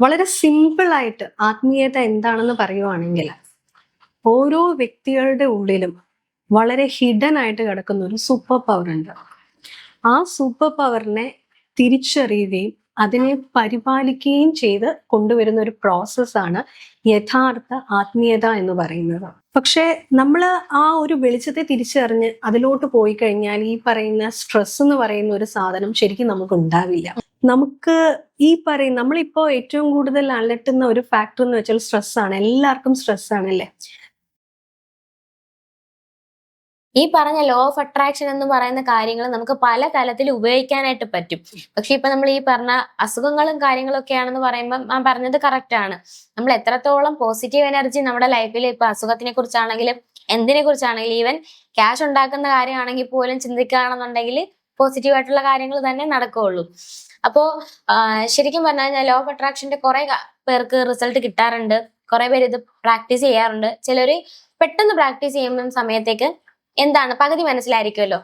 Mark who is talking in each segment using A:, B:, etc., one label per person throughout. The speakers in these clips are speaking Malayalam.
A: വളരെ സിമ്പിളായിട്ട് ആത്മീയത എന്താണെന്ന് പറയുവാണെങ്കിൽ ഓരോ വ്യക്തികളുടെ ഉള്ളിലും വളരെ ഹിഡൻ ആയിട്ട് കിടക്കുന്ന ഒരു സൂപ്പർ പവർ ഉണ്ട്. ആ സൂപ്പർ പവറിനെ തിരിച്ചറിയുകയും അതിനെ പരിപാലിക്കുകയും ചെയ്ത് കൊണ്ടുവരുന്ന ഒരു പ്രോസസ്സാണ് യഥാർത്ഥ ആത്മീയത എന്ന് പറയുന്നത്. പക്ഷേ നമ്മൾ ആ ഒരു വെളിച്ചത്തെ തിരിച്ചറിഞ്ഞ് അതിലോട്ട് പോയി കഴിഞ്ഞാൽ ഈ പറയുന്ന സ്ട്രെസ് എന്ന് പറയുന്ന ഒരു സാധനം ശരിക്കും നമുക്ക് ഉണ്ടാവില്ല. നമുക്ക് ഈ പറയും നമ്മളിപ്പോ ഏറ്റവും കൂടുതൽ അലട്ടുന്ന ഒരു ഫാക്ടർ എന്ന് വെച്ചാൽ സ്ട്രെസ് ആണ്. എല്ലാവർക്കും സ്ട്രെസ് അല്ലേ?
B: ഈ പറഞ്ഞ ലോ ഓഫ് അട്രാക്ഷൻ എന്ന് പറയുന്ന കാര്യങ്ങൾ നമുക്ക് പല തലത്തിൽ ഉപയോഗിക്കാനായിട്ട് പറ്റും. പക്ഷെ ഇപ്പൊ നമ്മൾ ഈ പറഞ്ഞ അസുഖങ്ങളും കാര്യങ്ങളും ആണെന്ന് പറയുമ്പോൾ ഞാൻ പറഞ്ഞത് കറക്റ്റ് ആണ്. നമ്മൾ എത്രത്തോളം പോസിറ്റീവ് എനർജി നമ്മുടെ ലൈഫിൽ ഇപ്പൊ അസുഖത്തിനെ കുറിച്ചാണെങ്കിലും എന്തിനെ കുറിച്ചാണെങ്കിലും ഈവൻ ക്യാഷ് ഉണ്ടാക്കുന്ന കാര്യമാണെങ്കിൽ പോലും ചിന്തിക്കുകയാണെന്നുണ്ടെങ്കിൽ പോസിറ്റീവ് ആയിട്ടുള്ള കാര്യങ്ങൾ തന്നെ നടക്കുകയുള്ളൂ. അപ്പോ ശരിക്കും പറഞ്ഞു കഴിഞ്ഞാൽ ലോ ഓഫ് അട്രാക്ഷന്റെ കുറെ പേർക്ക് റിസൾട്ട് കിട്ടാറുണ്ട്. കുറെ പേര് ഇത് പ്രാക്ടീസ് ചെയ്യാറുണ്ട്. ചിലർ പെട്ടെന്ന് പ്രാക്ടീസ് ചെയ്യുന്ന സമയത്തേക്ക് എന്താണ് പകുതി മനസ്സിലായിരിക്കുമല്ലോ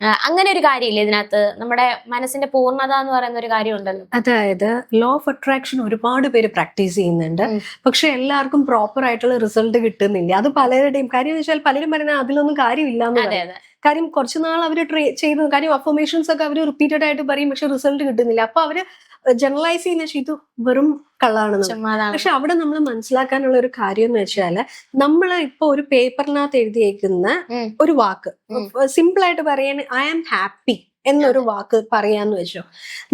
B: അങ്ങനെ ഒരു കാര്യമില്ല ഇതിനകത്ത്? നമ്മുടെ മനസ്സിന്റെ പൂർണത എന്ന് പറയുന്ന ഒരു കാര്യം ഉണ്ടല്ലോ.
A: അതായത് ലോ ഓഫ് അട്രാക്ഷൻ ഒരുപാട് പേര് പ്രാക്ടീസ് ചെയ്യുന്നുണ്ട്. പക്ഷെ എല്ലാവർക്കും പ്രോപ്പർ ആയിട്ടുള്ള റിസൾട്ട് കിട്ടുന്നില്ല. അത് പലരുടെയും കാര്യം വെച്ചാൽ പലരും പറയുന്നത് അതിലൊന്നും കാര്യമില്ല എന്ന്
B: അതെ അതെ.
A: കാര്യം കുറച്ച് നാൾ അവർ ട്രേ ചെയ്തു. കാര്യം അഫർമേഷൻസ് ഒക്കെ അവർ റിപ്പീറ്റഡ് ആയിട്ട് പറയും പക്ഷെ റിസൾട്ട് കിട്ടുന്നില്ല. അപ്പൊ അവർ ജനറലൈസ് ചെയ്യുന്ന ചെയ്തു വെറും
B: കള്ളാണ്.
A: പക്ഷെ അവിടെ നമ്മൾ മനസ്സിലാക്കാനുള്ള ഒരു കാര്യം എന്ന് വെച്ചാൽ നമ്മൾ ഇപ്പൊ ഒരു പേപ്പറിനകത്ത് എഴുതിയേക്കുന്ന ഒരു വാക്ക്. സിമ്പിൾ ആയിട്ട് പറയാൻ ഐ ആം ഹാപ്പി എന്നൊരു വാക്ക് പറയാന്ന് വെച്ചോ.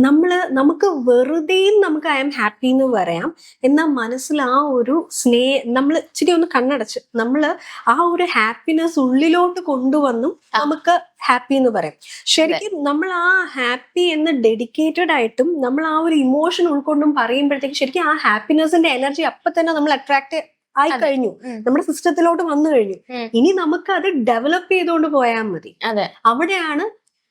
A: നമ്മൾ നമുക്ക് വെറുതെയും നമുക്ക് ഐ എം ഹാപ്പി എന്ന് പറയാം. എന്നാൽ മനസ്സിൽ ആ ഒരു സ്നേഹ നമ്മൾ ഇച്ചിരി ഒന്ന് കണ്ണടച്ച്. നമ്മൾ ആ ഒരു ഹാപ്പിനെസ് ഉള്ളിലോട്ട് കൊണ്ടുവന്നും നമുക്ക് ഹാപ്പി എന്ന് പറയാം. ശരിക്കും നമ്മൾ ആ ഹാപ്പി എന്ന് ഡെഡിക്കേറ്റഡ് ആയിട്ടും നമ്മൾ ആ ഒരു ഇമോഷൻ ഉൾക്കൊണ്ടും പറയുമ്പോഴത്തേക്ക് ശരിക്കും ആ ഹാപ്പിനെസിന്റെ എനർജി അപ്പൊ തന്നെ നമ്മൾ അട്രാക്ട് ആയി കഴിഞ്ഞു. നമ്മുടെ സിസ്റ്റത്തിലോട്ട് വന്നു കഴിഞ്ഞു. ഇനി നമുക്ക് അത് ഡെവലപ്പ് ചെയ്തുകൊണ്ട് പോയാൽ മതി. അവിടെയാണ്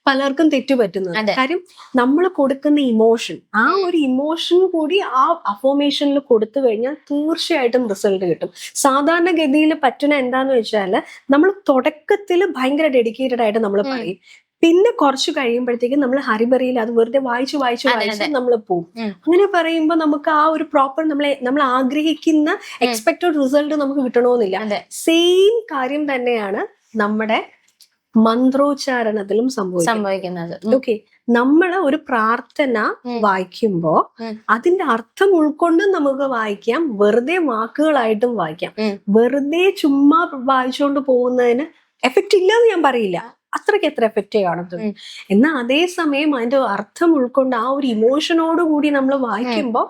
A: പലർക്കും തെറ്റുപറ്റുന്നത്. കാര്യം നമ്മൾ കൊടുക്കുന്ന ഇമോഷൻ ആ ഒരു ഇമോഷൻ കൂടി ആ അഫോമേഷനിൽ കൊടുത്തു കഴിഞ്ഞാൽ തീർച്ചയായിട്ടും റിസൾട്ട് കിട്ടും. സാധാരണഗതിയിൽ പറ്റുന്ന എന്താന്ന് വെച്ചാൽ നമ്മൾ തുടക്കത്തിൽ ഭയങ്കര ഡെഡിക്കേറ്റഡ് ആയിട്ട് നമ്മൾ പറയും. പിന്നെ കുറച്ച് കഴിയുമ്പോഴത്തേക്കും നമ്മൾ ഹരിബറിയിൽ അത് വെറുതെ വായിച്ചു വായിച്ചു വായിച്ച് നമ്മൾ പോകും അങ്ങനെ പറയുമ്പോൾ നമുക്ക് ആ ഒരു പ്രോപ്പർ നമ്മളെ നമ്മൾ ആഗ്രഹിക്കുന്ന എക്സ്പെക്ടഡ് റിസൾട്ട് നമുക്ക് കിട്ടണമെന്നില്ല സെയിം കാര്യം തന്നെയാണ് നമ്മുടെ മന്ത്രോച്ചാരണത്തിലും സംഭവിക്കുന്നത്. ഓക്കെ നമ്മൾ ഒരു പ്രാർത്ഥന. വായിക്കുമ്പോ അതിന്റെ അർത്ഥം ഉൾക്കൊണ്ടും നമുക്ക് വായിക്കാം. വെറുതെ വാക്കുകളായിട്ടും വായിക്കാം. വെറുതെ ചുമ്മാ വായിച്ചുകൊണ്ട് പോകുന്നതിന് എഫക്റ്റ് ഇല്ല എന്ന് ഞാൻ പറയില്ല. അത്രയ്ക്ക് എത്ര എഫക്റ്റ് കാണത്തുള്ളൂ. എന്നാൽ അതേ അതേസമയം അതിന്റെ അർത്ഥം ഉൾക്കൊണ്ട് ആ ഒരു ഇമോഷനോട് കൂടി നമ്മൾ വായിക്കുമ്പോൾ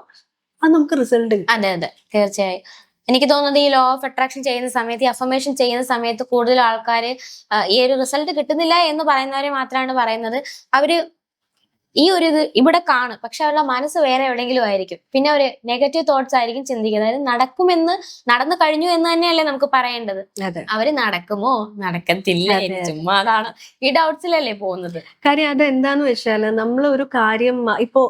A: അത് നമുക്ക് റിസൾട്ട്
B: അതെ അതെ. തീർച്ചയായും. എനിക്ക് തോന്നുന്നത് ഈ ലോ ഓഫ് അട്രാക്ഷൻ ചെയ്യുന്ന സമയത്ത് ഈ അഫർമേഷൻ ചെയ്യുന്ന സമയത്ത് കൂടുതൽ ആൾക്കാർ ഈ ഒരു റിസൾട്ട് കിട്ടുന്നില്ല എന്ന് പറയുന്നവരെ മാത്രമാണ് പറയുന്നത്. അവർ ഈ ഒരു ഇത് ഇവിടെ കാണും. പക്ഷെ അവരുടെ മനസ്സ് വേറെ എവിടെയെങ്കിലും ആയിരിക്കും. പിന്നെ അവർ നെഗറ്റീവ് തോട്ട്സ് ആയിരിക്കും ചിന്തിക്കുന്നത്. അതായത് നടക്കുമെന്ന് നടന്നു കഴിഞ്ഞു എന്ന് തന്നെയല്ലേ നമുക്ക് പറയേണ്ടത്. അവർ നടക്കുമോ? നടക്കത്തില്ല. ചുമ്മാ അതാണ്. ഈ ഡൗട്ട്സിലല്ലേ പോകുന്നത്?
A: കാര്യം അത് എന്താന്ന് വെച്ചാൽ നമ്മൾ ഒരു കാര്യം ഇപ്പോ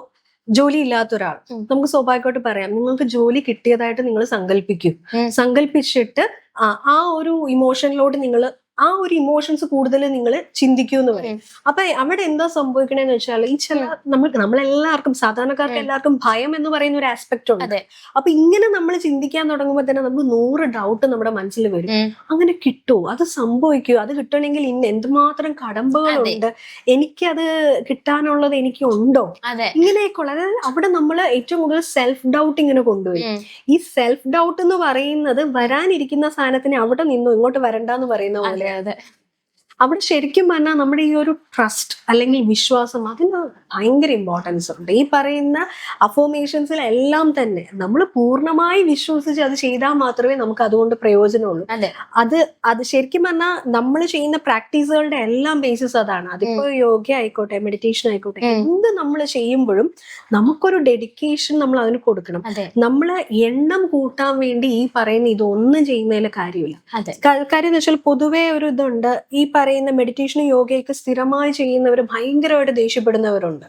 A: ജോലി ഇല്ലാത്ത ഒരാൾ നമുക്ക് സ്വാഭാവികമായിട്ട് പറയാം നിങ്ങൾക്ക് ജോലി കിട്ടിയതായിട്ട് നിങ്ങൾ സങ്കല്പിക്കും. സങ്കല്പിച്ചിട്ട് ആ ആ ഒരു ഇമോഷനിലോട്ട് നിങ്ങൾ ആ ഒരു ഇമോഷൻസ് കൂടുതൽ നിങ്ങൾ ചിന്തിക്കൂ എന്ന് പറയും അപ്പൊ അവിടെ എന്താ സംഭവിക്കണേന്ന് വെച്ചാൽ ഈ ചില നമ്മൾ നമ്മളെല്ലാവർക്കും സാധാരണക്കാർക്ക് എല്ലാവർക്കും ഭയം എന്ന് പറയുന്ന ഒരു ആസ്പെക്ട് ഉണ്ട്. അപ്പൊ ഇങ്ങനെ നമ്മൾ ചിന്തിക്കാൻ തുടങ്ങുമ്പോൾ തന്നെ നമുക്ക് നൂറ് ഡൗട്ട് നമ്മുടെ മനസ്സിൽ വരും. അങ്ങനെ കിട്ടുമോ അത് സംഭവിക്കുമോ അത് കിട്ടണമെങ്കിൽ ഇന്ന് എന്തുമാത്രം കടമ്പകളുണ്ട്? എനിക്കത് കിട്ടാനുള്ളത് എനിക്ക് ഉണ്ടോ ഇങ്ങനെയൊക്കെയുള്ള അതായത് അവിടെ നമ്മൾ ഏറ്റവും കൂടുതൽ സെൽഫ് ഡൗട്ട് ഇങ്ങനെ കൊണ്ടുവരും ഈ സെൽഫ് ഡൗട്ട് എന്ന് പറയുന്നത് വരാനിരിക്കുന്ന സാധനത്തിന് അവിടെ നിന്നു ഇങ്ങോട്ട് വരണ്ടെന്ന് പറയുന്ന പോലെ
B: അതെ അതെ
A: അവിടെ ശരിക്കും പറഞ്ഞാൽ നമ്മുടെ ഈ ഒരു ട്രസ്റ്റ് അല്ലെങ്കിൽ വിശ്വാസം അതിന് ഭയങ്കര ഇമ്പോർട്ടൻസ് ഉണ്ട്. ഈ പറയുന്ന അഫോമേഷൻസിലെല്ലാം തന്നെ നമ്മൾ പൂർണമായി വിശ്വസിച്ച് അത് ചെയ്താൽ മാത്രമേ നമുക്ക് അതുകൊണ്ട് പ്രയോജനമുള്ളൂ.
B: അല്ലെ
A: അത് അത് ശരിക്കും പറഞ്ഞാൽ നമ്മൾ ചെയ്യുന്ന പ്രാക്ടീസുകളുടെ എല്ലാം ബേസിസ് അതാണ്. അതിപ്പോ യോഗ ആയിക്കോട്ടെ മെഡിറ്റേഷൻ ആയിക്കോട്ടെ എന്ത് നമ്മൾ ചെയ്യുമ്പോഴും നമുക്കൊരു ഡെഡിക്കേഷൻ നമ്മൾ അതിന് കൊടുക്കണം. നമ്മൾ എണ്ണം കൂട്ടാൻ വേണ്ടി ഈ പറയുന്ന ഇതൊന്നും ചെയ്യുന്നതിൽ കാര്യമില്ല. കാര്യം എന്ന് വെച്ചാൽ പൊതുവേ ഒരു ഇതുണ്ട്. ഈ പറയുന്ന മെഡിറ്റേഷനും യോഗയൊക്കെ സ്ഥിരമായി ചെയ്യുന്നവർ ഭയങ്കരമായിട്ട് ദേഷ്യപ്പെടുന്നവരുണ്ട്.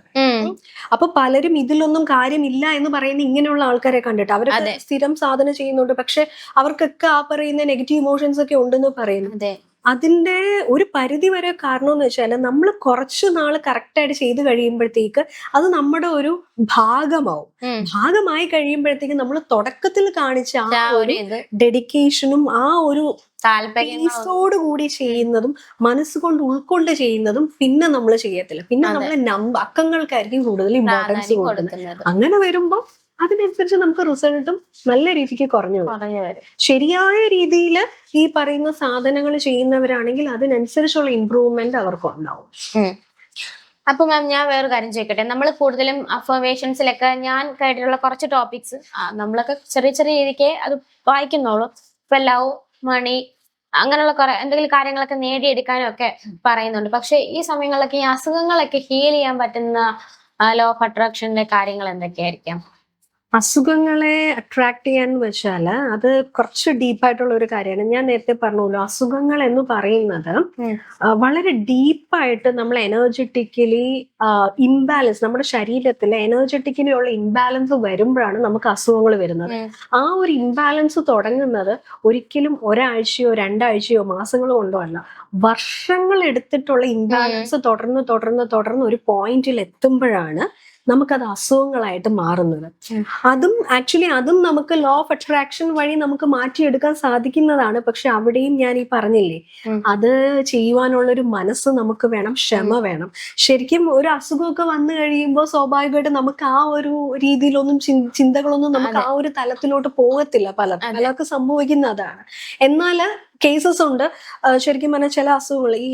A: അപ്പൊ പലരും ഇതിലൊന്നും കാര്യമില്ല എന്ന് പറയുന്ന ഇങ്ങനെയുള്ള ആൾക്കാരെ കണ്ടിട്ട് അവർ സ്ഥിരം സാധന ചെയ്യുന്നുണ്ട്. പക്ഷെ അവർക്കൊക്കെ ആ പറയുന്ന നെഗറ്റീവ് ഇമോഷൻസ് ഒക്കെ ഉണ്ടെന്ന് പറയുന്നു.
B: അതെ
A: അതിന്റെ ഒരു പരിധി വരെ കാരണം എന്ന് വെച്ചാൽ നമ്മൾ കുറച്ച് നാൾ കറക്റ്റായിട്ട് ചെയ്ത് കഴിയുമ്പോഴത്തേക്ക് അത് നമ്മുടെ ഒരു ഭാഗമാവും. ഭാഗമായി കഴിയുമ്പോഴത്തേക്ക് നമ്മൾ തുടക്കത്തിൽ കാണിച്ച
B: ആ ഒരു
A: ഡെഡിക്കേഷനും ആ ഒരു
B: താല്പര്യം
A: കൂടി ചെയ്യുന്നതും മനസ്സുകൊണ്ട് ഉൾക്കൊണ്ട് ചെയ്യുന്നതും പിന്നെ നമ്മൾ ചെയ്യത്തില്ല. പിന്നെ. നമ്മൾ നമ്പ അക്കങ്ങൾക്കായിരിക്കും കൂടുതൽ ഇമ്പോർട്ടൻസ് കൊടുക്കുന്നത്. അങ്ങനെ വരുമ്പോൾ അതിനനുസരിച്ച് നമുക്ക് റിസൾട്ടും നല്ല രീതിക്ക് കുറഞ്ഞു ശരിയായ രീതിയിൽ ഈ പറയുന്ന സാധനങ്ങൾ ചെയ്യുന്നവരാണെങ്കിൽ അതിനനുസരിച്ചുള്ള ഇമ്പ്രൂവ്മെന്റ് അവർക്ക് ഉണ്ടാവും.
B: അപ്പൊ മാം ഞാൻ വേറെ കാര്യം ചോദിക്കട്ടെ? നമ്മൾ കൂടുതലും അഫർമേഷൻസിലൊക്കെ ഞാൻ കേട്ടിട്ടുള്ള കുറച്ച് ടോപ്പിക്സ് നമ്മളൊക്കെ ചെറിയ ചെറിയ രീതിക്ക് അത് വായിക്കുന്നുള്ളൂ ഇപ്പൊ ലവ് മണി അങ്ങനെയുള്ള കുറെ എന്തെങ്കിലും കാര്യങ്ങളൊക്കെ നേടിയെടുക്കാനും ഒക്കെ പറയുന്നുണ്ട്. പക്ഷെ ഈ സമയങ്ങളിലൊക്കെ ഈ അസുഖങ്ങളൊക്കെ ഹീൽ ചെയ്യാൻ പറ്റുന്ന ലോ ഓഫ് അട്രാക്ഷന്റെ കാര്യങ്ങൾ എന്തൊക്കെയായിരിക്കാം?
A: അസുഖങ്ങളെ അട്രാക്ട് ചെയ്യാന്ന് വെച്ചാൽ അത് കുറച്ച് ഡീപ്പായിട്ടുള്ള ഒരു കാര്യമാണ്. ഞാൻ നേരത്തെ പറഞ്ഞല്ലോ അസുഖങ്ങൾ എന്ന് പറയുന്നത് വളരെ ഡീപ്പായിട്ട് നമ്മൾ എനർജറ്റിക്കലി ഇംബാലൻസ് നമ്മുടെ ശരീരത്തിൽ എനർജറ്റിക്കലി ഉള്ള ഇംബാലൻസ് വരുമ്പോഴാണ് നമുക്ക് അസുഖങ്ങൾ വരുന്നത്. ആ ഒരു ഇംബാലൻസ് തുടങ്ങുന്നത് ഒരിക്കലും ഒരാഴ്ചയോ രണ്ടാഴ്ചയോ മാസങ്ങളോ കൊണ്ടോ അല്ല. വർഷങ്ങൾ എടുത്തിട്ടുള്ള ഇംബാലൻസ് തുടർന്ന് തുടർന്ന് തുടർന്ന് ഒരു പോയിന്റിൽ എത്തുമ്പോഴാണ് നമുക്കത് അസുഖങ്ങളായിട്ട് മാറുന്നത്. അതും ആക്ച്വലി അതും നമുക്ക് ലോ ഓഫ് അട്രാക്ഷൻ വഴി നമുക്ക് മാറ്റിയെടുക്കാൻ സാധിക്കുന്നതാണ്. പക്ഷെ അവിടെയും ഞാൻ ഈ പറഞ്ഞില്ലേ അത് ചെയ്യുവാനുള്ള ഒരു മനസ്സ് നമുക്ക് വേണം ക്ഷമ വേണം. ശരിക്കും ഒരു അസുഖമൊക്കെ വന്നു കഴിയുമ്പോൾ സ്വാഭാവികമായിട്ട് നമുക്ക് ആ ഒരു രീതിയിലൊന്നും ചിന്തകളൊന്നും നമുക്ക് ആ ഒരു തലത്തിലോട്ട് പോകത്തില്ല പല. പലർക്ക് സംഭവിക്കുന്നതാണ്. എന്നാൽ കേസസ് ഉണ്ട്. ശരിക്കും പറഞ്ഞാൽ ചില അസുഖങ്ങൾ ഈ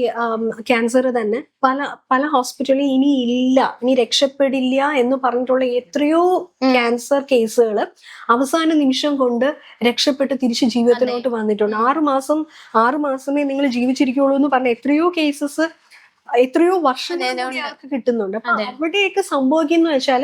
A: ക്യാൻസർ തന്നെ പല പല ഹോസ്പിറ്റലിൽ ഇനി ഇല്ല ഇനി രക്ഷപ്പെടില്ല എന്ന് പറഞ്ഞിട്ടുള്ള എത്രയോ. ക്യാൻസർ കേസുകൾ അവസാന നിമിഷം കൊണ്ട് രക്ഷപ്പെട്ട് തിരിച്ച് ജീവിതത്തിലോട്ട് വന്നിട്ടുണ്ട്. ആറു മാസം ആറു മാസമേ നിങ്ങൾ ജീവിച്ചിരിക്കുള്ളൂ എന്ന് പറഞ്ഞ എത്രയോ കേസസ് എത്രയോ വർഷം കിട്ടുന്നുണ്ട്. അപ്പൊ അവിടെയൊക്കെ സംഭവിക്കുന്ന വെച്ചാൽ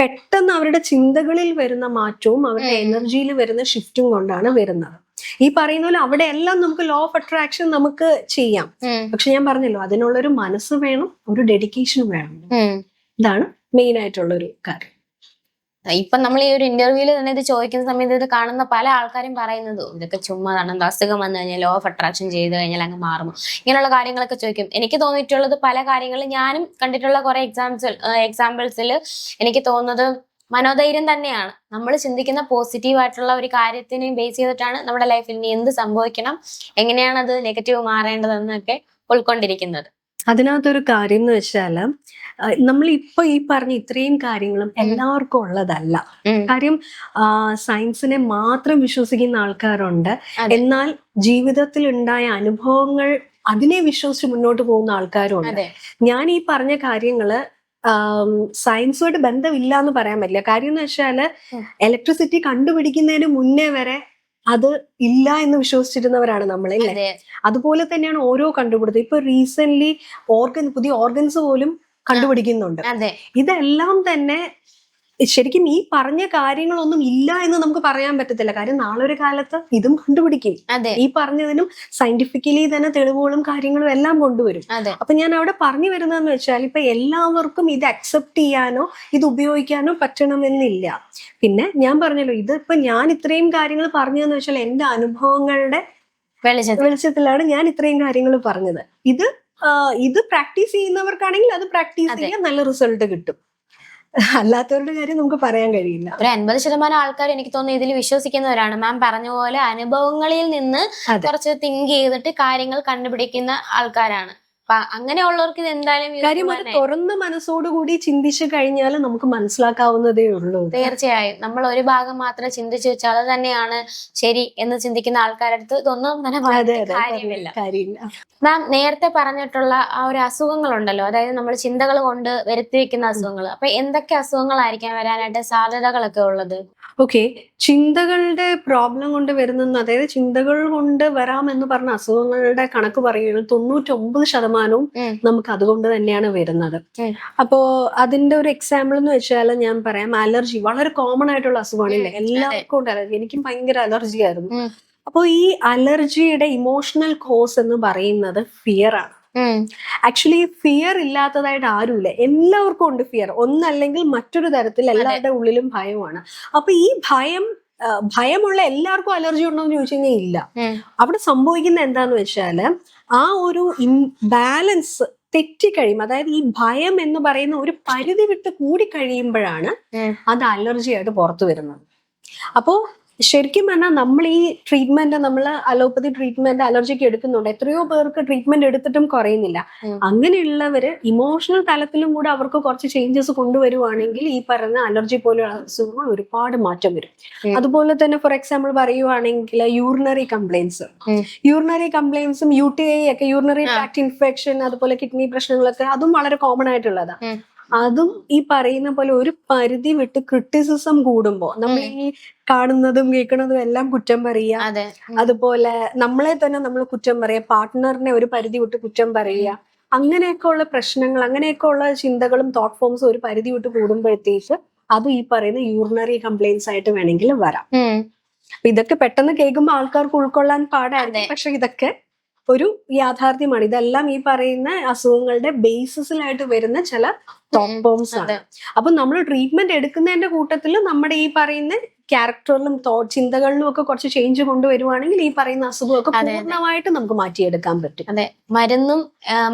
A: പെട്ടെന്ന് അവരുടെ ചിന്തകളിൽ വരുന്ന മാറ്റവും അവരുടെ. എനർജിയിൽ വരുന്ന ഷിഫ്റ്റും കൊണ്ടാണ് വരുന്നത്. ഈ പറയുന്ന പോലെ അവിടെ എല്ലാം നമുക്ക് ലോ ഓഫ് അട്രാക്ഷൻ നമുക്ക് ചെയ്യാം. പക്ഷെ ഞാൻ പറഞ്ഞല്ലോ അതിനുള്ളൊരു മനസ്സ് വേണം ഒരു ഡെഡിക്കേഷൻ വേണം. ഇതാണ് മെയിൻ ആയിട്ടുള്ള ഒരു കാര്യം.
B: ഇപ്പൊ നമ്മൾ ഈ ഒരു ഇന്റർവ്യൂൽ തന്നെ ഇത് ചോദിക്കുന്ന സമയത്ത് ഇത് കാണുന്ന പല ആൾക്കാരും പറയുന്നത് ഇതൊക്കെ ചുമ്മാതാണ് എന്താ അസുഖം വന്നു കഴിഞ്ഞാൽ ലോ ഓഫ് അട്രാക്ഷൻ ചെയ്ത് കഴിഞ്ഞാൽ അങ്ങ് മാറും. ഇങ്ങനെയുള്ള കാര്യങ്ങളൊക്കെ ചോദിക്കും. എനിക്ക് തോന്നിയിട്ടുള്ളത് പല കാര്യങ്ങളും ഞാനും കണ്ടിട്ടുള്ള കുറെ എക്സാംസ് എക്സാമ്പിൾസിൽ എനിക്ക് തോന്നുന്നത് മനോധൈര്യം തന്നെയാണ്. നമ്മൾ ചിന്തിക്കുന്ന പോസിറ്റീവ് ആയിട്ടുള്ള ഒരു കാര്യത്തിനെ ബേസ് ചെയ്തിട്ടാണ് നമ്മുടെ ലൈഫിൽ ഇനി എന്ത് സംഭവിക്കണം എങ്ങനെയാണ് അത് നെഗറ്റീവ് മാറേണ്ടതെന്നൊക്കെ ഉൾക്കൊണ്ടിരിക്കുന്നത്.
A: അതിനകത്തൊരു കാര്യം എന്ന് വെച്ചാൽ നമ്മൾ ഇപ്പൊ ഈ പറഞ്ഞ ഇത്രയും കാര്യങ്ങളും എല്ലാവർക്കും ഉള്ളതല്ല. കാര്യം സയൻസിനെ മാത്രം വിശ്വസിക്കുന്ന ആൾക്കാരുണ്ട്. എന്നാൽ ജീവിതത്തിൽ ഉണ്ടായ അനുഭവങ്ങൾ അതിനെ വിശ്വസിച്ച് മുന്നോട്ട് പോകുന്ന ആൾക്കാരും ഉണ്ട് ഞാൻ ഈ പറഞ്ഞ കാര്യങ്ങൾ സയൻസുമായിട്ട് ബന്ധമില്ല എന്ന് പറയാൻ പറ്റില്ല. കാര്യം എന്ന്
B: വെച്ചാൽ
A: ഇലക്ട്രിസിറ്റി കണ്ടുപിടിക്കുന്നതിന് മുന്നേ വരെ അത് ഇല്ല എന്ന് വിശ്വസിച്ചിരുന്നവരാണ് നമ്മൾ അല്ലേ? അതുപോലെ തന്നെയാണ് ഓരോ കണ്ടുപിടുത്തം. ഇപ്പൊ റീസെന്റ് ഓർഗൻ പുതിയ ഓർഗൻസ് പോലും കണ്ടുപിടിക്കുന്നുണ്ട്. ഇതെല്ലാം തന്നെ ശരിക്കും ഈ പറഞ്ഞ കാര്യങ്ങളൊന്നും ഇല്ല എന്ന് നമുക്ക് പറയാൻ പറ്റത്തില്ല. കാര്യം നാളെ ഒരു കാലത്ത് ഇതും കണ്ടുപിടിക്കും. ഈ പറഞ്ഞതിനും സയന്റിഫിക്കലി തന്നെ തെളിവുകളും കാര്യങ്ങളും എല്ലാം കൊണ്ടുവരും. അപ്പൊ ഞാൻ അവിടെ പറഞ്ഞു വരുന്നതെന്ന് വെച്ചാൽ ഇപ്പൊ എല്ലാവർക്കും ഇത് അക്സെപ്റ്റ് ചെയ്യാനോ ഇത് ഉപയോഗിക്കാനോ പറ്റണമെന്നില്ല. പിന്നെ ഞാൻ പറഞ്ഞല്ലോ ഇത് ഇപ്പൊ ഞാൻ ഇത്രയും കാര്യങ്ങൾ പറഞ്ഞതെന്ന് വെച്ചാൽ എന്റെ അനുഭവങ്ങളുടെ വെളിച്ചത്തിലാണ് ഞാൻ ഇത്രയും കാര്യങ്ങൾ പറഞ്ഞത്. ഇത് ഇത് പ്രാക്ടീസ് ചെയ്യുന്നവർക്കാണെങ്കിൽ അത് പ്രാക്ടീസ്. ചെയ്യാൻ നല്ല റിസൾട്ട് കിട്ടും. അല്ലാത്തവരുടെ കാര്യം നമുക്ക് പറയാൻ കഴിയില്ല.
B: ഒരു അൻപത് ശതമാനം ആൾക്കാർ എനിക്ക് തോന്നുന്നു ഇതിൽ വിശ്വസിക്കുന്നവരാണ്. മാം പറഞ്ഞ പോലെ അനുഭവങ്ങളിൽ നിന്ന് കുറച്ച് തിങ്ക് ചെയ്തിട്ട് കാര്യങ്ങൾ കണ്ടുപിടിക്കുന്ന ആൾക്കാരാണ്. അപ്പൊ അങ്ങനെയുള്ളവർക്ക് ഇത് എന്തായാലും useful
A: കാര്യം അത് തുറന്ന മനസ്സോടുകൂടി ചിന്തിച്ചു കഴിഞ്ഞാൽ നമുക്ക് മനസ്സിലാക്കാവുന്നതേ ഉള്ളൂ.
B: തീർച്ചയായും. നമ്മൾ ഒരു ഭാഗം മാത്രം ചിന്തിച്ചു വെച്ചാൽ അത് തന്നെയാണ് ശരി എന്ന് ചിന്തിക്കുന്ന ആൾക്കാരുടെ അടുത്ത് ഇതൊന്നും തന്നെ കാര്യമില്ല. മാം നേരത്തെ പറഞ്ഞിട്ടുള്ള ആ ഒരു അസുഖങ്ങളുണ്ടല്ലോ. അതായത് നമ്മൾ ചിന്തകൾ കൊണ്ട് വരുത്തി വെക്കുന്ന അസുഖങ്ങൾ. അപ്പൊ എന്തൊക്കെ അസുഖങ്ങളായിരിക്കാം വരാനായിട്ട് സാധ്യതകളൊക്കെ ഉള്ളത്?
A: ഓക്കെ. ചിന്തകളുടെ പ്രോബ്ലം കൊണ്ട് വരുന്ന അതായത് ചിന്തകൾ കൊണ്ട് വരാമെന്ന് പറഞ്ഞ അസുഖങ്ങളുടെ കണക്ക് പറയുകയാണെങ്കിൽ തൊണ്ണൂറ്റൊമ്പത് ശതമാനവും
B: ഉം.
A: നമുക്ക് അതുകൊണ്ട് തന്നെയാണ് വരുന്നത്. അപ്പോ അതിന്റെ ഒരു എക്സാമ്പിൾ എന്ന് വെച്ചാൽ ഞാൻ പറയാം അലർജി വളരെ കോമൺ ആയിട്ടുള്ള അസുഖമാണല്ലേ? എല്ലാവർക്കും ഉണ്ട് അലർജി എനിക്കും ഭയങ്കര അലർജി ആയിരുന്നു.
B: അപ്പോ
A: അപ്പോൾ ഈ അലർജിയുടെ ഇമോഷണൽ കോസ് എന്ന് പറയുന്നത് ഫിയർ ആണ്. ആക്ച്വലി ഫിയർ ഇല്ലാത്തതായിട്ട് ആരുമില്ല. എല്ലാവർക്കും ഉണ്ട് ഫിയർ ഒന്നല്ലെങ്കിൽ മറ്റൊരു തരത്തിൽ എല്ലാവരുടെ ഉള്ളിലും ഭയമാണ്. അപ്പൊ ഈ ഭയം ഭയമുള്ള എല്ലാവർക്കും അലർജി ഉണ്ടോ എന്ന് ചോദിച്ചു കഴിഞ്ഞാൽ ഇല്ല. അവിടെ സംഭവിക്കുന്ന എന്താന്ന് വെച്ചാൽ ആ ഒരു ബാലൻസ് തെറ്റിക്കഴിയുമ്പോൾ അതായത് ഈ ഭയം എന്ന് പറയുന്ന ഒരു പരിധി വിട്ട് കൂടി കഴിയുമ്പോഴാണ്. അത് അലർജി ആയിട്ട് പുറത്തു വരുന്നത്. അപ്പോ ശരിക്കും പറഞ്ഞാൽ നമ്മൾ ഈ ട്രീറ്റ്മെന്റ് നമ്മൾ അലോപ്പതി ട്രീറ്റ്മെന്റ് അലർജിക്ക് എടുക്കുന്നുണ്ട്. എത്രയോ പേർക്ക് ട്രീറ്റ്മെന്റ് എടുത്തിട്ടും കുറയുന്നില്ല. അങ്ങനെയുള്ളവര് ഇമോഷണൽ തലത്തിലും കൂടെ അവർക്ക് കുറച്ച് ചേഞ്ചസ് കൊണ്ടുവരുവാണെങ്കിൽ ഈ പറയുന്ന അലർജി പോലെയുള്ള അസുഖങ്ങൾ ഒരുപാട് മാറ്റം വരും. അതുപോലെ തന്നെ ഫോർ എക്സാമ്പിൾ പറയുവാണെങ്കിൽ യൂറിനറി കംപ്ലൈൻസ് യൂറിനറി കംപ്ലൈൻസും യു ടി ഐ ഒക്കെ യൂറിനറി. ട്രാക്ട് ഇൻഫെക്ഷൻ അതുപോലെ കിഡ്നി പ്രശ്നങ്ങളൊക്കെ അതും വളരെ കോമൺ ആയിട്ടുള്ളതാ.
B: ഉം.
A: അതും ഈ പറയുന്ന പോലെ ഒരു പരിധി വിട്ട് ക്രിട്ടിസിസം കൂടുമ്പോ നമ്മൾ ഈ കാണുന്നതും കേൾക്കുന്നതും എല്ലാം കുറ്റം പറയുക.
B: അതെ.
A: അതുപോലെ നമ്മളെ തന്നെ നമ്മൾ കുറ്റം പറയുക പാർട്ട്ണറിനെ ഒരു പരിധി വിട്ട് കുറ്റം പറയുക. അങ്ങനെയൊക്കെ ഉള്ള പ്രശ്നങ്ങൾ അങ്ങനെയൊക്കെ ഉള്ള ചിന്തകളും തോട്ട് ഫോംസും ഒരു പരിധി വിട്ട് കൂടുമ്പോഴത്തേക്ക് അത് ഈ പറയുന്ന യൂറിനറി കംപ്ലൈൻസ് ആയിട്ട് വേണമെങ്കിൽ വരാം. ഇതൊക്കെ പെട്ടെന്ന് കേൾക്കുമ്പോൾ ആൾക്കാർക്ക് ഉൾക്കൊള്ളാൻ പാടായിരുന്നു പക്ഷെ ഇതൊക്കെ ഒരു യാഥാർത്ഥ്യമാണ്. ഇതെല്ലാം ഈ പറയുന്ന അസുഖങ്ങളുടെ ബേസിസിലായിട്ട് വരുന്ന ചില തോട്ട് ഫോംസ് ആണ്. അപ്പൊ നമ്മൾ ട്രീറ്റ്മെന്റ് എടുക്കുന്നതിന്റെ കൂട്ടത്തിൽ നമ്മുടെ ഈ പറയുന്ന ക്യാരക്ടറിലും തോട്ട് ചിന്തകളിലും ഒക്കെ കുറച്ച് ചേഞ്ച് കൊണ്ടുവരുവാണെങ്കിൽ ഈ പറയുന്ന അസുഖമൊക്കെ. പൂർണമായിട്ട് നമുക്ക് മാറ്റിയെടുക്കാൻ പറ്റും.
B: അതെ. മരുന്നും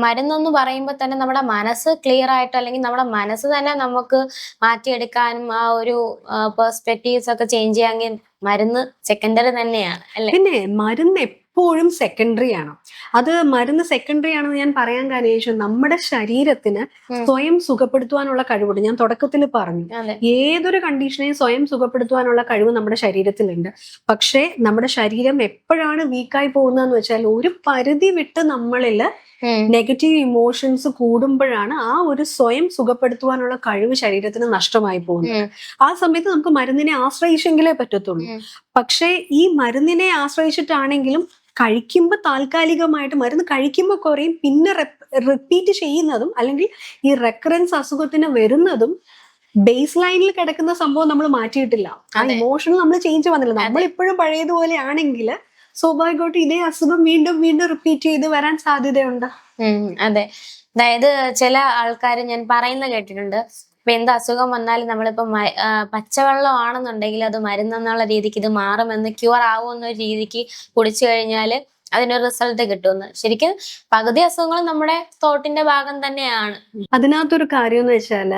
B: മരുന്നെന്ന് പറയുമ്പോൾ തന്നെ നമ്മുടെ മനസ്സ് ക്ലിയർ ആയിട്ട് അല്ലെങ്കിൽ നമ്മുടെ മനസ്സ് തന്നെ നമുക്ക് മാറ്റിയെടുക്കാനും ആ ഒരു പെർസ്പെക്റ്റീവ്സ് ഒക്കെ ചേഞ്ച് ചെയ്യാമെങ്കിൽ മരുന്ന് സെക്കൻഡറി തന്നെയാണ് അല്ലെ?
A: പിന്നെ മരുന്ന് എപ്പോഴും സെക്കൻഡറി ആണ്. അത് മരുന്ന് സെക്കൻഡറി ആണെന്ന് ഞാൻ പറയാൻ കാരണം നമ്മുടെ ശരീരത്തിന് സ്വയം സുഖപ്പെടുത്തുവാനുള്ള കഴിവുണ്ട്. ഞാൻ തുടക്കത്തിൽ പറഞ്ഞു. ഏതൊരു കണ്ടീഷനെയും സ്വയം സുഖപ്പെടുത്തുവാനുള്ള കഴിവ് നമ്മുടെ ശരീരത്തിലുണ്ട്. പക്ഷേ നമ്മുടെ ശരീരം എപ്പോഴാണ് വീക്കായി പോകുന്നതെന്ന് വെച്ചാൽ ഒരു പരിധി വിട്ട് നമ്മളിൽ നെഗറ്റീവ് ഇമോഷൻസ് കൂടുമ്പോഴാണ് ആ ഒരു സ്വയം സുഖപ്പെടുത്തുവാനുള്ള കഴിവ് ശരീരത്തിന് നഷ്ടമായി പോകുന്നത്. ആ സമയത്ത് നമുക്ക് മരുന്നിനെ ആശ്രയിച്ചെങ്കിലേ പറ്റത്തുള്ളൂ. പക്ഷേ ഈ മരുന്നിനെ ആശ്രയിച്ചിട്ടാണെങ്കിലും കഴിക്കുമ്പോൾ താൽക്കാലികമായിട്ട് മരുന്ന് കഴിക്കുമ്പോൾ കുറയും പിന്നെ റിപ്പീറ്റ് ചെയ്യുന്നതും അല്ലെങ്കിൽ ഈ റെക്കറൻസ് അസുഖത്തിന് വരുന്നതും ബേസ് ലൈനിൽ കിടക്കുന്ന സംഭവം നമ്മൾ മാറ്റിയിട്ടില്ല. ആ. ഇമോഷണൽ നമ്മൾ ചേഞ്ച് വന്നില്ല. നമ്മൾ ഇപ്പോഴും പഴയതുപോലെ ആണെങ്കിൽ സ്വാഭാവികമായിട്ടും ഇതേ അസുഖം വീണ്ടും വീണ്ടും റിപ്പീറ്റ് ചെയ്ത് വരാൻ സാധ്യതയുണ്ട്.
B: അതെ. അതായത് ചില ആൾക്കാർ ഞാൻ പറയുന്ന കേട്ടിട്ടുണ്ട്. ഇപ്പൊ എന്ത് അസുഖം വന്നാലും നമ്മളിപ്പോ പച്ചവെള്ളം ആണെന്നുണ്ടെങ്കിൽ അത് മരുന്നെന്നുള്ള രീതിക്ക് ഇത് മാറുമെന്ന് ക്യൂർ ആവുമെന്ന രീതിക്ക് കുടിച്ചു കഴിഞ്ഞാൽ അതിനൊരു റിസൾട്ട് കിട്ടുമെന്ന്. ശരിക്കും പകുതി അസുഖങ്ങളും നമ്മുടെ തോട്ടിന്റെ ഭാഗം തന്നെയാണ്.
A: അതിനകത്തൊരു കാര്യം എന്ന് വെച്ചാൽ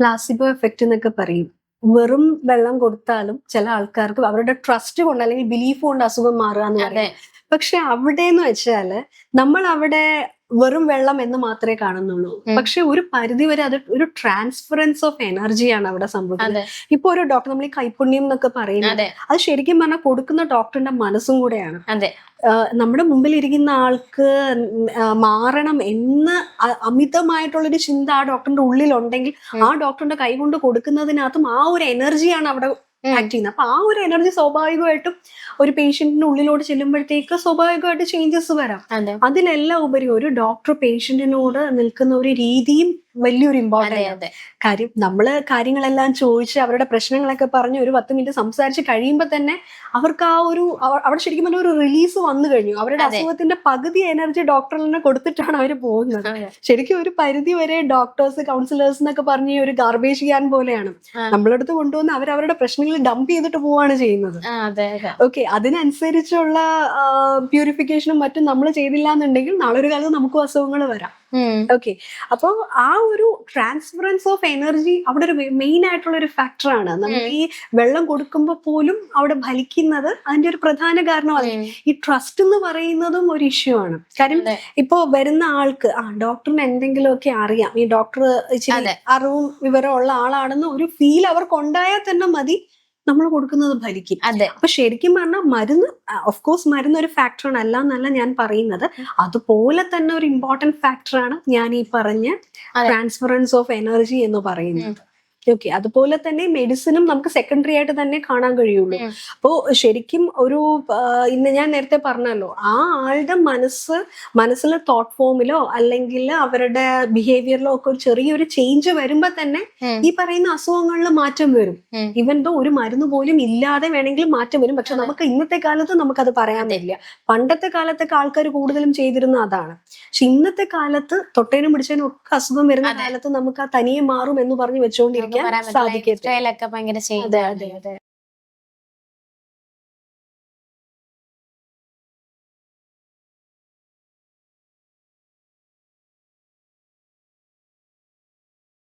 A: പ്ലാസിബോ എഫക്റ്റ് എന്നൊക്കെ പറയും. വെറും വെള്ളം കൊടുത്താലും ചില ആൾക്കാർക്ക് അവരുടെ ട്രസ്റ്റ് കൊണ്ട് അല്ലെങ്കിൽ ബിലീഫ് കൊണ്ട് അസുഖം മാറുക എന്ന് പക്ഷെ അവിടെ എന്ന് വെച്ചാൽ നമ്മൾ അവിടെ വെറും വെള്ളം എന്ന് മാത്രമേ കാണുന്നുള്ളൂ. പക്ഷെ ഒരു പരിധി വരെ അത് ഒരു ട്രാൻസ്ഫറൻസ് ഓഫ് എനർജിയാണ് അവിടെ സംഭവിക്കുന്നത് ഇപ്പൊ ഒരു ഡോക്ടർ നമ്മൾ ഈ കൈപ്പുണ്യം എന്നൊക്കെ പറയുന്നത്
B: അത്
A: ശരിക്കും പറഞ്ഞാൽ കൊടുക്കുന്ന ഡോക്ടറിന്റെ മനസ്സും കൂടെയാണ് നമ്മുടെ മുമ്പിൽ ഇരിക്കുന്ന ആൾക്ക് മാറണം എന്ന് അമിതമായിട്ടുള്ളൊരു ചിന്ത ആ ഡോക്ടറിന്റെ ഉള്ളിലുണ്ടെങ്കിൽ. ആ ഡോക്ടറിന്റെ കൈ കൊണ്ട് കൊടുക്കുന്നതിനകത്തും ആ ഒരു എനർജിയാണ് അവിടെ. ആക്ട് ചെയ്യുന്നത് അപ്പൊ ആ ഒരു എനർജി സ്വാഭാവികമായിട്ടും ഒരു പേഷ്യന്റിന്റെ ഉള്ളിലോട്ട് ചെല്ലുമ്പോഴത്തേക്ക് സ്വാഭാവികമായിട്ട് ചേഞ്ചസ് വരാം.
B: അതിനെല്ലാം
A: അതിലെല്ലാം ഉപരി ഒരു ഡോക്ടർ പേഷ്യന്റിനോട് നിൽക്കുന്ന ഒരു രീതിയും വലിയൊരു ഇമ്പോർട്ടന്റ്
B: അതെ
A: കാര്യം നമ്മൾ കാര്യങ്ങളെല്ലാം ചോദിച്ച് അവരുടെ പ്രശ്നങ്ങളൊക്കെ പറഞ്ഞ് ഒരു പത്ത് മിനിറ്റ് സംസാരിച്ച് കഴിയുമ്പോൾ തന്നെ അവർക്ക് ആ ഒരു അവ- അവിടെ ശരിക്കും പറഞ്ഞ ഒരു റിലീസ് വന്നു കഴിഞ്ഞു. അവരുടെ. അസുഖത്തിന്റെ പകുതി എനർജി ഡോക്ടറിൽ തന്നെ കൊടുത്തിട്ടാണ് അവർ പോകുന്നത്. ശരിക്കും ഒരു പരിധി വരെ ഡോക്ടേഴ്സ് കൗൺസിലേഴ്സ് എന്നൊക്കെ പറഞ്ഞ് ഒരു ഗാർബേജ് ചെയ്യാൻ പോലെയാണ്.
B: നമ്മളെ
A: നമ്മളടുത്ത് കൊണ്ടുവന്ന് അവർ അവരുടെ പ്രശ്നങ്ങൾ ഡംപ് ചെയ്തിട്ട് പോവാണ് ചെയ്യുന്നത്. ഓക്കെ അതിനനുസരിച്ചുള്ള പ്യൂരിഫിക്കേഷനും മറ്റും നമ്മൾ ചെയ്തില്ല എന്നുണ്ടെങ്കിൽ നാളെ ഒരു കാലത്ത് നമുക്കും അസുഖങ്ങൾ വരാം. ഓക്കെ അപ്പോ ആ ഒരു ട്രാൻസ്ഫറൻസ് ഓഫ് എനർജി അവിടെ ഒരു മെയിൻ ആയിട്ടുള്ള ഒരു ഫാക്ടറാണ് നമ്മൾ ഈ വെള്ളം കൊടുക്കുമ്പോൾ പോലും അവിടെ ഫലിക്കുന്നത് അതിന്റെ ഒരു പ്രധാന കാരണമാണ് അത്. ഈ ട്രസ്റ്റ് എന്ന് പറയുന്നതും ഒരു ഇഷ്യൂ ആണ്. കാര്യം. ഇപ്പോ വരുന്ന ആൾക്ക് ആ ഡോക്ടറിന് എന്തെങ്കിലുമൊക്കെ അറിയാം. ഈ ഡോക്ടർ ഇച്ചിരി
B: അതെ.
A: അറിവും വിവരമുള്ള ആളാണെന്ന് ഒരു ഫീൽ അവർക്ക് ഉണ്ടായാൽ തന്നെ മതി. നമ്മൾ കൊടുക്കുന്നത് ഭരിക്കും.
B: അതെ.
A: അപ്പൊ ശരിക്കും പറഞ്ഞാൽ മരുന്ന് ഓഫ് കോഴ്സ് മരുന്ന് ഒരു ഫാക്ടറാണ് അല്ല എന്നല്ല ഞാൻ പറയുന്നത്. അതുപോലെ തന്നെ ഒരു ഇമ്പോർട്ടന്റ് ഫാക്ടറാണ് ഞാൻ ഈ പറഞ്ഞ. ട്രാൻസ്ഫറൻസ് ഓഫ് എനർജി എന്ന് പറയുന്നത്. ഓക്കെ അതുപോലെ തന്നെ മെഡിസിനും നമുക്ക് സെക്കൻഡറി ആയിട്ട് തന്നെ കാണാൻ കഴിയുള്ളൂ
B: അപ്പോ
A: അപ്പോൾ ശരിക്കും ഒരു ഇന്ന് ഞാൻ നേരത്തെ പറഞ്ഞല്ലോ ആ ആളുടെ മനസ്സ് മനസ്സിലെ തോട്ട് ഫോമിലോ അല്ലെങ്കിൽ അവരുടെ ബിഹേവിയറിലോ ഒക്കെ ഒരു ചെറിയൊരു ചേഞ്ച് വരുമ്പോ തന്നെ. ഈ പറയുന്ന അസുഖങ്ങളിൽ മാറ്റം വരും. ഇവൻ ദോ ഒരു മരുന്ന് പോലും ഇല്ലാതെ വേണമെങ്കിൽ മാറ്റം വരും പക്ഷെ. നമുക്ക് ഇന്നത്തെ കാലത്ത് നമുക്കത് പറയാൻ പറ്റില്ല പണ്ടത്തെ കാലത്തൊക്കെ ആൾക്കാർ കൂടുതലും ചെയ്തിരുന്ന അതാണ് പക്ഷെ ഇന്നത്തെ കാലത്ത് തൊട്ടേനും പിടിച്ചതിനും ഒക്കെ അസുഖം വരുന്ന. കാലത്ത് നമുക്ക് ആ തനിയെ മാറും എന്ന് പറഞ്ഞ് വെച്ചുകൊണ്ടിരിക്കാൻ
B: പറയാൻ സാധിക്കട്ടെ ഭയങ്കര